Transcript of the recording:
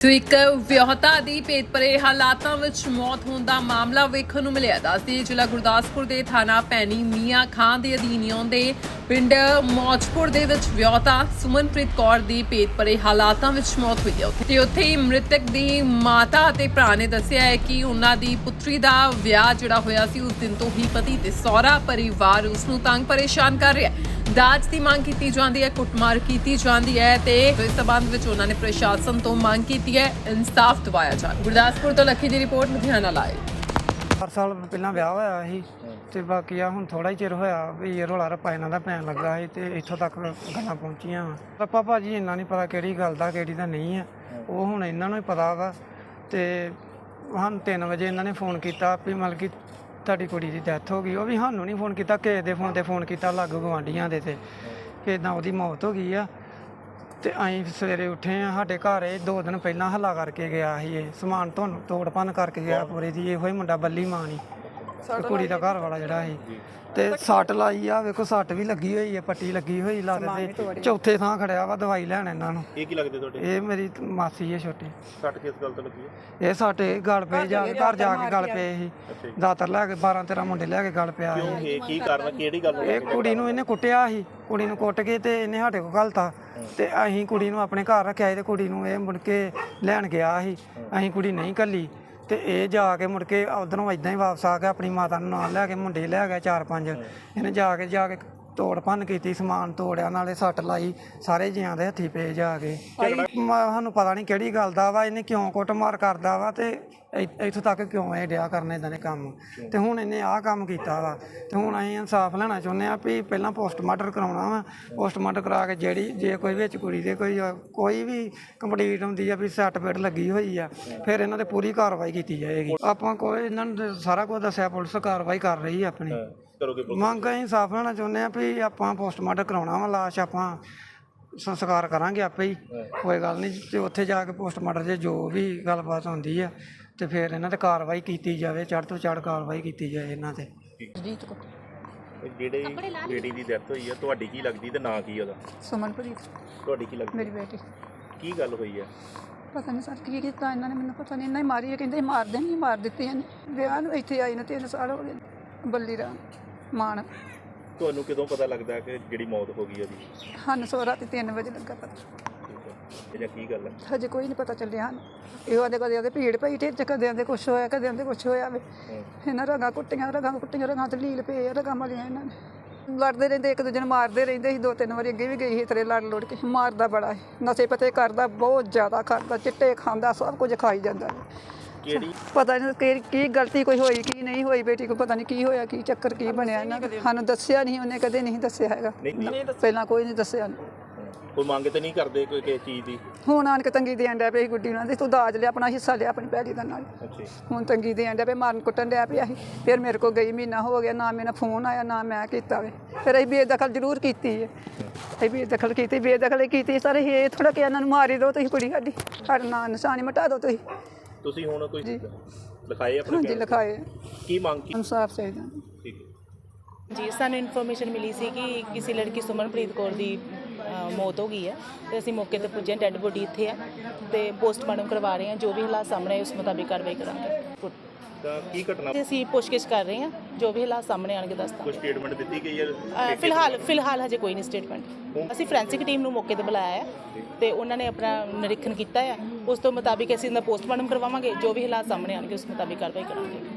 ਸੋ ਇੱਕ ਵਿਆਹਤਾ ਦੀ ਭੇਤ ਹਾਲਾਤਾਂ ਵਿੱਚ ਮੌਤ ਹੋਣ ਦਾ ਮਾਮਲਾ ਵੇਖਣ ਨੂੰ ਮਿਲਿਆ ਦੱਸਦੀ ਜ਼ਿਲ੍ਹਾ ਗੁਰਦਾਸਪੁਰ ਦੇ ਥਾਣਾ ਪੈਣੀ ਮੀਆਂ ਖਾਂ ਦੇ ਅਧੀਨ ਆਉਂਦੇ ਪਿੰਡ ਮੌਜਪੁਰ ਦੇ ਵਿੱਚ ਵਿਆਹਤਾ ਸੁਮਨਪ੍ਰੀਤ ਕੌਰ ਦੀ ਭੇਤ ਭਰੇ ਹਾਲਾਤਾਂ ਵਿੱਚ ਮੌਤ ਹੋਈ ਹੈ ਉੱਥੇ। ਤੇ ਉੱਥੇ ਹੀ ਮ੍ਰਿਤਕ ਦੀ ਮਾਤਾ ਅਤੇ ਭਰਾ ਨੇ ਦੱਸਿਆ ਹੈ ਕਿ ਉਹਨਾਂ ਦੀ ਪੁੱਤਰੀ ਦਾ ਵਿਆਹ ਜਿਹੜਾ ਹੋਇਆ ਸੀ, ਉਸ ਦਿਨ ਤੋਂ ਹੀ ਪਤੀ ਤੇ ਸਹੁਰਾ ਪਰਿਵਾਰ ਉਸ ਨੂੰ ਤੰਗ ਪਰੇਸ਼ਾਨ ਕਰ ਰਿਹਾ ਹੈ। ਦਾਜ ਦੀ ਮੰਗ ਕੀਤੀ ਜਾਂਦੀ ਹੈ, ਕੁੱਟਮਾਰ ਕੀਤੀ ਜਾਂਦੀ ਹੈ ਤੇ ਇਸ ਸਬੰਧ ਵਿੱਚ ਉਹਨਾਂ ਨੇ ਪ੍ਰਸ਼ਾਸਨ ਤੋਂ ਮੰਗ ਕੀਤੀ ਹੈ, ਇਨਸਾਫ ਦਿਵਾਇਆ ਜਾਵੇ। ਗੁਰਦਾਸਪੁਰ ਤੋਂ ਲੱਖੀ ਦੀ ਰਿਪੋਰਟ, ਲੁਧਿਆਣਾ ਲਾਈਵ ਚਾਰ ਸਾਲ ਪਹਿਲਾਂ ਵਿਆਹ ਹੋਇਆ ਸੀ ਤੇ ਬਾਕੀ ਆ ਹੁਣ ਥੋੜਾ ਹੀ ਚਿਰ ਹੋਇਆ ਵੀ ਇਹ ਰੋਲਾ ਰੱਪਾ ਇਹਨਾਂ ਦਾ ਪੈਣ ਲੱਗਾ ਸੀ ਤੇ ਇੱਥੋਂ ਤੱਕ ਗੱਲਾਂ ਪਹੁੰਚੀਆਂ ਵਾ। ਰੱਪਾ ਭਾਜੀ ਇੰਨਾ ਨਹੀਂ ਪਤਾ ਕਿਹੜੀ ਗੱਲ ਦਾ ਕਿਹੜੀ ਦਾ ਨਹੀਂ ਆ। ਉਹ ਹੁਣ ਇਹਨਾਂ ਨੂੰ ਹੀ ਪਤਾ ਵਾ ਤੇ ਹਨ 3 ਵਜੇ ਇਹਨਾਂ ਨੇ ਫੋਨ ਕੀਤਾ ਵੀ ਮਤਲਬ ਕਿ ਤੁਹਾਡੀ ਕੁੜੀ ਦੀ ਡੈਥ ਹੋ ਗਈ। ਉਹ ਵੀ ਸਾਨੂੰ ਨਹੀਂ ਫੋਨ ਕੀਤਾ ਕਿਸੇ ਦੇ ਫੋਨ ਤੇ ਫੋਨ ਕੀਤਾ ਲਾਗੂ ਗਵਾਂਢੀਆਂ ਦੇ ਤੇ ਕਿ ਇਦਾਂ ਉਹਦੀ ਮੌਤ ਹੋ ਗਈ ਆ। ਤੇ ਅਸੀਂ ਸਵੇਰੇ ਉੱਠੇ ਆ ਸਾਡੇ ਘਰ ਇਹ ਦੋ ਦਿਨ ਪਹਿਲਾਂ ਹੱਲਾ ਕਰਕੇ ਗਿਆ ਸੀ ਇਹ। ਸਮਾਨ ਤੋਂ ਤੋੜ ਭੰਨ ਕਰਕੇ ਗਿਆ ਪੂਰੇ ਦੀ ਇਹੋ ਹੀ ਮੁੰਡਾ ਬੱਲੀ ਮਾਂ ਨਹੀਂ ਤੇ ਕੁੜੀ ਦਾ ਘਰ ਵਾਲਾ ਜਿਹੜਾ ਸੀ। ਤੇ ਸੱਟ ਲਾਈ ਆ ਵੇਖੋ ਸੱਟ ਵੀ ਲੱਗੀ ਹੋਈ ਹੈ ਪੱਟੀ ਲੱਗੀ ਹੋਈ ਲੱਤ ਤੇ ਚੌਥੇ ਥਾਂ ਖੜਿਆ ਵਾ ਦਵਾਈ ਲੈਣ ਇਹਨਾਂ ਨੂੰ। ਇਹ ਕੀ ਲੱਗਦੇ ਤੁਹਾਡੇ? ਇਹ ਮੇਰੀ ਮਾਸੀ ਹੈ ਛੋਟੀ। ਸੱਟ ਕਿਸ ਗੱਲ ਤੋਂ ਲੱਗੀ ਹੈ ਇਹ ਸਾਡੇ ਗਲ ਪਏ ਜਾ ਕੇ ਘਰ ਜਾ ਕੇ ਗਲ ਪਏ ਸੀ। ਜੀ। ਦਾਤਰ ਲੈ ਕੇ 12 13 ਮੁੰਡੇ ਲੈ ਕੇ ਗਲ ਪਿਆ ਸੀ। ਕਿਉਂ ਇਹ ਕੀ ਕਾਰਨ ਕਿਹੜੀ ਗੱਲ ਇਹ ਕੁੜੀ ਨੂੰ ਇਹਨੇ ਕੁੱਟਿਆ ਸੀ। ਕੁੜੀ ਨੂੰ ਕੁੱਟ ਕੇ ਤੇ ਇਹਨੇ ਸਾਡੇ ਕੋਲ ਘਲਤਾ। ਤੇ ਅਸੀਂ ਕੁੜੀ ਨੂੰ ਆਪਣੇ ਘਰ ਰੱਖਿਆ ਸੀ ਤੇ ਕੁੜੀ ਨੂੰ ਇਹ ਮੁੜ ਕੇ ਲੈਣ ਗਿਆ ਸੀ। ਅਸੀਂ ਕੁੜੀ ਨਹੀਂ ਕੱਲੀ ਤੇ ਇਹ ਜਾ ਕੇ ਮੁੜ ਕੇ ਉਧਰੋਂ ਇਦਾਂ ਹੀ ਵਾਪਸ ਆ ਕੇ ਆਪਣੀ ਮਾਤਾ ਨੂੰ ਨਾਲ ਲੈ ਕੇ ਮੁੰਡੇ ਲੈ ਗਿਆ ਚਾਰ ਪੰਜ। ਇਹਨੇ ਜਾ ਕੇ ਜਾ ਕੇ ਤੋੜ ਭੰਨ ਕੀਤੀ ਸਮਾਨ ਤੋੜਿਆ ਨਾਲੇ ਸੱਟ ਲਾਈ ਸਾਰੇ ਜੀਆਂ ਦੇ ਹੱਥੀ ਪਏ ਜਾ ਕੇ ਮ- ਸਾਨੂੰ ਪਤਾ ਨਹੀਂ ਕਿਹੜੀ ਗੱਲ ਦਾ ਵਾ ਇਹਨੇ ਕਿਉਂ ਕੁੱਟਮਾਰ ਕਰਦਾ ਵਾ ਤੇ ਇ- ਇੱਥੋਂ ਤੱਕ ਕਿਉਂ ਇਹ ਡਿਆ ਕਰਨੇ ਇਦਾਂ ਦੇ ਕੰਮ? ਤੇ ਹੁਣ ਇਹਨੇ ਆਹ ਕੰਮ ਕੀਤਾ ਵਾ ਤੇ ਹੁਣ ਅਸੀਂ ਇਨਸਾਫ ਲੈਣਾ ਚਾਹੁੰਦੇ ਆ ਵੀ ਪਹਿਲਾਂ ਪੋਸਟਮਾਰਟਮ ਕਰਾਉਣਾ ਵਾ। ਪੋਸਟਮਾਰਟਮ ਕਰਾ ਕੇ ਜਿਹੜੀ ਜੇ ਕੋਈ ਵਿੱਚ ਕੁੜੀ ਦੇ ਕੋਈ ਕੋਈ ਵੀ ਕੰਪਲੀਟ ਹੁੰਦੀ ਆ ਵੀ ਸੱਟ ਪੇਟ ਲੱਗੀ ਹੋਈ ਆ ਫਿਰ ਇਹਨਾਂ ਤੇ ਪੂਰੀ ਕਾਰਵਾਈ ਕੀਤੀ ਜਾਏਗੀ। ਆਪਾਂ ਕੋਈ ਇਹਨਾਂ ਨੂੰ ਸਾਰਾ ਕੁਝ ਦੱਸਿਆ ਪੁਲਿਸ ਕਾਰਵਾਈ ਕਰ ਰਹੀ ਆ ਆਪਣੀ। ਕਰੋਗੇ ਪੁਲਿਸ? ਮੰਗ ਅਸੀਂ ਇਨਸਾਫ ਲੈਣਾ ਚਾਹੁੰਦੇ ਆ ਵੀ ਆਪਾਂ ਪੋਸਟਮਾਰਟਮ ਕਰਾਉਣਾ ਵਾ ਲਾਸ਼ ਆਪਾਂ ਸੰਸਕਾਰ ਕਰਾਂਗੇ ਆਪੇ ਹੀ। ਕੋਈ ਗੱਲ ਨਹੀਂ ਤੇ ਉੱਥੇ ਜਾ ਕੇ ਪੋਸਟਮਾਰਟਮ 'ਚ ਜੋ ਵੀ ਗੱਲਬਾਤ ਹੁੰਦੀ ਆ ਤੇ ਫਿਰ ਇਹਨਾਂ ਤੇ ਕਾਰਵਾਈ ਕੀਤੀ ਜਾਵੇ ਚੜ੍ਹ ਤੋਂ ਚੜ੍ਹ ਕਾਰਵਾਈ ਕੀਤੀ ਜਾਏ ਇਹਨਾਂ ਤੇ। ਜਿਹੜੇ ਬੇਟੀ ਦੀ ਡੈਥ ਹੋਈ ਹੈ ਤੁਹਾਡੀ ਕੀ ਲੱਗਦੀ ਤੇ ਨਾਂ ਕੀ ਉਹਦਾ? ਸੁਮਨਪ੍ਰੀਤ। ਤੁਹਾਡੀ ਕੀ ਲੱਗਦੀ? ਮੇਰੀ ਬੇਟੀ। ਕੀ ਗੱਲ ਹੋਈ ਹੈ ਪਤਾ ਨਹੀਂ ਸਰ ਕੀ ਕੀਤਾ ਇਹਨਾਂ ਨੇ ਮੈਨੂੰ ਪਤਾ ਨਹੀਂ ਇਹਨਾਂ ਹੀ ਮਾਰੀ ਹੈ ਕਹਿੰਦੇ ਮਾਰ ਦੇਣੀ ਮਾਰ ਦਿੱਤੀ ਇਹਨੇ। ਵਿਆਹ ਨੂੰ ਇੱਥੇ ਆਈ ਨੂੰ ਤਿੰਨ ਸਾਲ ਹੋ ਗਏ ਬੱਲੀ ਰਾਮ। ਮਾਨ ਤੁਹਾਨੂੰ ਕਦੋਂ ਪਤਾ ਲੱਗਦਾ ਕਿ ਜਿਹੜੀ ਮੌਤ ਹੋ ਗਈ ਉਹਦੀ? ਹਨ ਸੋ ਰਾਤੀ 3 ਵਜੇ ਲੱਗਾ ਪਤਾ। ਠੀਕ ਹੈ। ਇਹ ਜਾਂ ਕੀ ਗੱਲ ਹੈ? ਹਜੇ ਕੋਈ ਨਹੀਂ ਪਤਾ ਚੱਲਿਆ। ਹਨ ਇਹੋ ਆਦੇ ਕਦੇ ਆਦੇ ਭੀੜ ਪਈ ਢਿੱਡ ਚ ਕਦੇ ਆਦੇ ਕੁਛ ਹੋਇਆ ਕਦੇ ਆਦੇ ਕੁਛ ਹੋਇਆ ਵੇ। ਇਹਨਾਂ ਰਗਾਂ ਕੁੱਟੀਆਂ ਰਗਾਂ ਕੁੱਟੀਆਂ ਰਗਾਂ ਤੇ ਲੀਲ ਪਏ ਆ, ਰਗਾਂ ਮਲੀਆਂ ਇਹਨਾਂ ਨੇ। ਲੜਦੇ ਰਹਿੰਦੇ ਇੱਕ ਦੂਜੇ ਨੂੰ ਮਾਰਦੇ ਰਹਿੰਦੇ ਸੀ ਦੋ ਤਿੰਨ ਵਾਰੀ ਅੱਗੇ ਵੀ ਗਈ ਸੀ ਤੇਰੇ ਲੜ ਲੜ ਕੇ। ਮਾਰਦਾ ਬੜਾ ਸੀ। ਨਸ਼ੇ ਪਤੇ ਕਰਦਾ ਬਹੁਤ ਜ਼ਿਆਦਾ ਕਰਦਾ ਚਿੱਟੇ ਖਾਂਦਾ ਸਭ ਕੁਝ ਖਾਈ ਜਾਂਦਾ ਕਿਹੜੀ? ਪਤਾ ਨਹੀਂ ਕਿ ਕੀ ਗਲਤੀ ਕੋਈ ਹੋਈ ਕੀ ਨਹੀਂ ਹੋਈ ਬੇਟੀ ਕੋ ਪਤਾ ਨਹੀਂ ਕੀ ਹੋਇਆ ਕੀ ਚੱਕਰ ਕੀ ਬਣਿਆ ਇਹਨਾਂ ਦਾ। ਸਾਨੂੰ ਦੱਸਿਆ ਨਹੀਂ ਉਹਨੇ ਕਦੇ ਨਹੀਂ ਦੱਸਿਆ ਹੈਗਾ। ਨਹੀਂ ਪਹਿਲਾਂ ਕੋਈ ਨਹੀਂ ਦੱਸਿਆ। ਕੋਈ ਮੰਗ ਤੇ ਨਹੀਂ ਕਰਦੇ ਕੋਈ ਕਿਸੇ ਚੀਜ਼ ਦੀ? ਹੁਣ ਆਣ ਕੇ ਤੰਗੀ ਦੇਣ ਡਿਆ ਪਈ ਗੁੱਡੀ ਨਾਲ ਤੇ ਤੂੰ ਦਾਜ ਲਿਆ ਆਪਣਾ ਹਿੱਸਾ ਲਿਆ ਆਪਣੀ ਭੈੜੀ ਦਾ ਨਾਲ। ਅੱਛਾ। ਹੁਣ ਤੰਗੀ ਦੇਣ ਡਿਆ ਪਈ ਮਾਰਨ ਕੁੱਟਣ ਡਿਆ ਪਿਆ ਸੀ। ਫਿਰ ਮੇਰੇ ਕੋਲ ਗਈ ਮਹੀਨਾ ਹੋ ਗਿਆ ਨਾ ਮੇਰਾ ਫੋਨ ਆਇਆ ਨਾ ਮੈਂ ਕੀਤਾ ਵੇ। ਫਿਰ ਅਸੀਂ ਬੇਦਖਲ ਜ਼ਰੂਰ ਕੀਤੀ ਹੈ ਅਸੀਂ ਬੇਦਖਲ ਕੀਤੀ ਬੇਦਖਲ ਕੀਤੀ। ਸਾਰੇ ਇਹ ਥੋੜਾ ਕਿ ਇਹਨਾਂ ਨੂੰ ਮਾਰੀ ਦਿਓ ਤੁਸੀਂ ਕੁੜੀ ਸਾਡੀ। ਸਾਡਾ ਨਾਂ ਨਿਸ਼ਾਨੀ ਮਿਟਾ ਦਿਓ ਤੁਸੀਂ। ਤੁਸੀਂ ਹੁਣ ਕੋਈ ਲਿਖਾਏ ਆਪਣੇ ਹਾਂਜੀ? ਲਿਖਾਏ। ਕੀ ਮੰਗ ਕੀ? ਇਨਸਾਫ ਚਾਹੀਦਾ। ਠੀਕ ਹੈ। ਜੀ ਸਾਨੂੰ ਇਨਫੋਰਮੇਸ਼ਨ ਮਿਲੀ ਸੀ ਕਿ ਕਿਸੇ ਲੜਕੀ ਸੁਮਨਪ੍ਰੀਤ ਕੌਰ ਦੀ ਅ, ਮੌਤ ਹੋ ਗਈ ਹੈ ਤੇ ਅਸੀਂ ਮੌਕੇ ਤੇ ਪੁੱਜੇ ਡੈੱਡ ਬੋਡੀ ਇੱਥੇ ਹੈ ਤੇ ਪੋਸਟਮਾਰਟਮ ਕਰਵਾ ਰਹੇ ਹਾਂ ਜੋ ਵੀ ਹਾਲਾਤ ਸਾਹਮਣੇ ਆਏ ਉਸ ਮੁਤਾਬਿਕ ਕਾਰਵਾਈ ਕਰਾਂਗੇ। ਤਾਂ ਕੀ ਘਟਨਾ? ਤੇ ਅਸੀਂ ਪੁੱਛਗਿੱਛ ਕਰ ਰਹੇ ਹਾਂ ਜੋ ਵੀ ਹਾਲਾਤ ਸਾਹਮਣੇ ਆਣਗੇ ਦੱਸਦਾ ਕੋਈ ਸਟੇਟਮੈਂਟ ਦਿੱਤੀ ਗਈ ਹੈ? ਫਿਲਹਾਲ ਫਿਲਹਾਲ ਹਜੇ ਕੋਈ ਨਹੀਂ ਸਟੇਟਮੈਂਟ ਅਸੀਂ ਫੋਰੈਂਸਿਕ ਟੀਮ ਨੂੰ ਮੌਕੇ ਤੇ ਬੁਲਾਇਆ ਹੈ ਤੇ ਉਹਨਾਂ ਨੇ ਆਪਣਾ ਨਿਰੀਖਣ ਕੀਤਾ ਹੈ। ਉਸ ਤੋਂ ਮੁਤਾਬਿਕ ਅਸੀਂ ਇਹਦਾ ਪੋਸਟਮਾਰਟਮ ਕਰਵਾਵਾਂਗੇ ਜੋ ਵੀ ਹਾਲਾਤ ਸਾਹਮਣੇ ਆਣਗੇ ਉਸ ਮੁਤਾਬਿਕ ਕਾਰਵਾਈ ਕਰਾਂਗੇ।